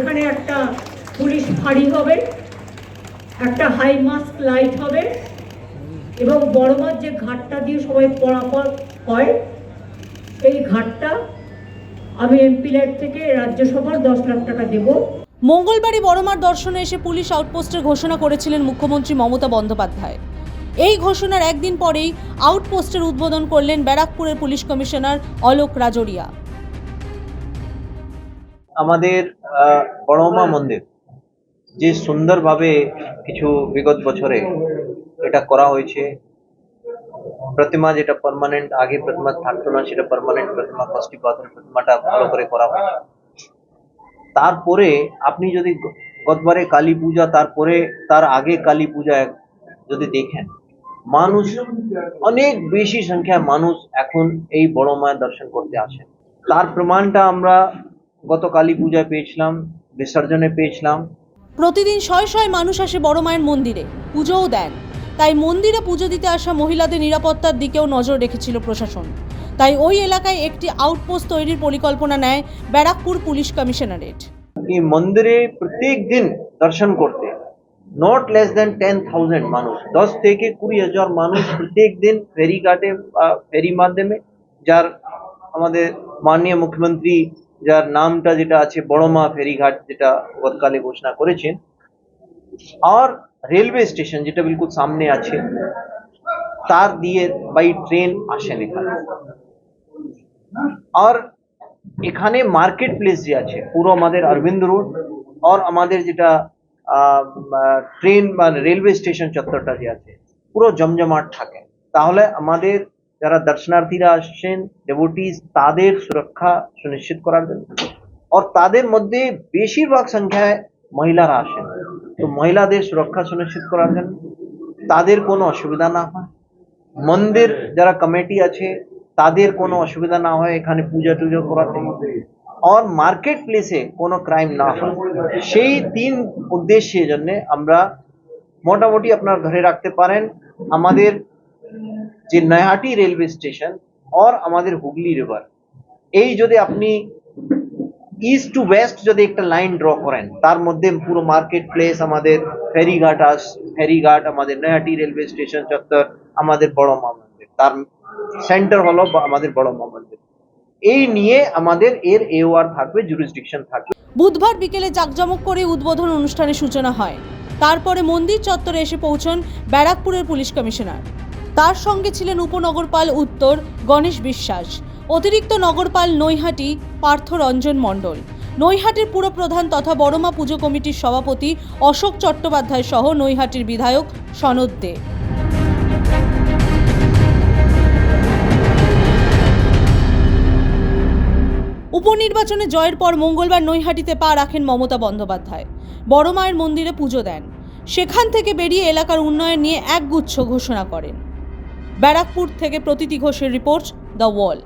এখানে একটা পুলিশ ফাঁড়ি হবে, একটা হাই মাস্ক লাইট হবে এবং বড়মার যে ঘাটটা দিয়ে সবাই পড়াপড় হয়, এই ঘাটটা আমি এমপি লাইট থেকে রাজ্যসভার দশ লাখ টাকা দেবো। মঙ্গলবারই বড়মার দর্শনে এসে পুলিশ আউটপোস্টের ঘোষণা করেছিলেন মুখ্যমন্ত্রী মমতা বন্দ্যোপাধ্যায়। এই ঘোষণার একদিন পরেই আউটপোস্টের উদ্বোধন করলেন ব্যারাকপুরের পুলিশ কমিশনার অলোক রাজরিয়া। আমাদের বড়মা মন্দির, যে সুন্দরভাবে কিছু বিগত বছরে এটা করা হয়েছে, প্রতিমা যেটা পার্মানেন্ট আগে প্রতিমা থাকতো না, সেটা পার্মানেন্ট প্রতিমা কষ্টি পাথরের প্রতিমাটা ভালো করে করা হয়েছে। তারপরে আপনি যদি গতবারে কালী পূজা, তারপরে, তার আগে কালী পূজা যদি দেখেন, মানুষ, অনেক বেশি সংখ্যায় মানুষ এখন এই বড় মায়ের দর্শন করতে আসেন। তার প্রমাণটা আমরা গত কালী পূজায় পেয়েছিলাম বিসর্জনে পেয়েছিলাম। প্রতিদিন শয় শয় মানুষ আসে বড় মায়ের মন্দিরে পুজোও দেন। তাই মন্দিরে পুজো দিতে আসা মহিলাদের নিরাপত্তার দিকেও নজর রেখেছিল প্রশাসন। তাই ওই এলাকায় একটি আউটপোস্ট তৈরির পরিকল্পনা নেয় ব্যারাকপুর পুলিশ কমিশনারেট। এই মন্দিরে প্রত্যেক দিন দর্শন করতে not less than ten thousand মানুষ দশ থেকে কুড়ি হাজার মানুষ প্রত্যেক দিন ফেরি ঘাটে বা ফেরি মাধ্যমে যার আমাদের মাননীয় মুখ্যমন্ত্রী যার নামটা যেটা আছে বড়মা ফেরিঘাট, যেটা গতকালে ঘোষণা করেছেন, আর রেলওয়ে স্টেশন যেটা বিলকুল সামনে আছে, তার দিয়ে বাই ট্রেন আসেন এখানে। আর এখানে মার্কেট প্লেস যে আছে, পুরো আমাদের অরবিন্দ রোড, আর আমাদের যেটা ট্রেন বা রেলওয়ে স্টেশন চত্বরটা যে আছে, পুরো জমজমাট থাকে। তাহলে আমাদের যারা দর্শনার্থীরা আসছেন ডেভোটিস তাদের সুরক্ষা সুনিশ্চিত করার জন্য। আর তাদের মধ্যে বেশিরভাগ সংখ্যায় মহিলারা আসেন। তো মহিলাদের সুরক্ষা সুনিশ্চিত করার জন্য তাদের কোনো অসুবিধা না হয়। মন্দির যারা কমিটি আছে, তাদের কোনো অসুবিধা না হয় এখানে পূজা টুজো করাতে আর মার্কেট প্লেসে কোনো ক্রাইম না হয়। সেই তিন উদ্দেশ্যের জন্য আমরা মোটামুটি আপনার ধরে রাখতে পারেন, আমাদের যে নয়াহাটি রেলওয়ে স্টেশন আর আমাদের হুগলি রিভার এই যদি আপনি ইস্ট টু ওয়েস্ট যদি একটা লাইন ড্র করেন, তার মধ্যে পুরো মার্কেট প্লেস আমাদের ফেরিঘাট আস, ফেরিঘাট আমাদের নয়াহাটি রেলওয়ে স্টেশন চত্বর, আমাদের বড় মা মন্দির তার সেন্টার হলো আমাদের বড় মা মন্দির এই নিয়ে আমাদের এর এওয়ার থাকবে জুরিসডিকশন থাকবে। বুধবার বিকেলে জাকজমক করে উদ্বোধন অনুষ্ঠানের সূচনা হয়। তারপরে মন্দির চত্বরে এসে পৌঁছন ব্যারাকপুরের পুলিশ কমিশনার। তার সঙ্গে ছিলেন উপনগরপাল উত্তর গণেশ বিশ্বাস, অতিরিক্ত নগরপাল নৈহাটি পার্থরঞ্জন মণ্ডল। নৈহাটির পুরপ্রধান তথা বড়মা পুজো কমিটির সভাপতি অশোক চট্টোপাধ্যায় সহ নৈহাটির বিধায়ক সনদ দে। উপনির্বাচনে জয়ের পর মঙ্গলবার নৈহাটিতে পা রাখেন মমতা বন্দ্যোপাধ্যায়। বড় মায়ের মন্দিরে পুজো দেন। সেখান থেকে বেরিয়ে এলাকার উন্নয়ন নিয়ে একগুচ্ছ ঘোষণা করেন। ব্যারাকপুর থেকে প্রতীতি ঘোষের রিপোর্ট দ্য ওয়াল।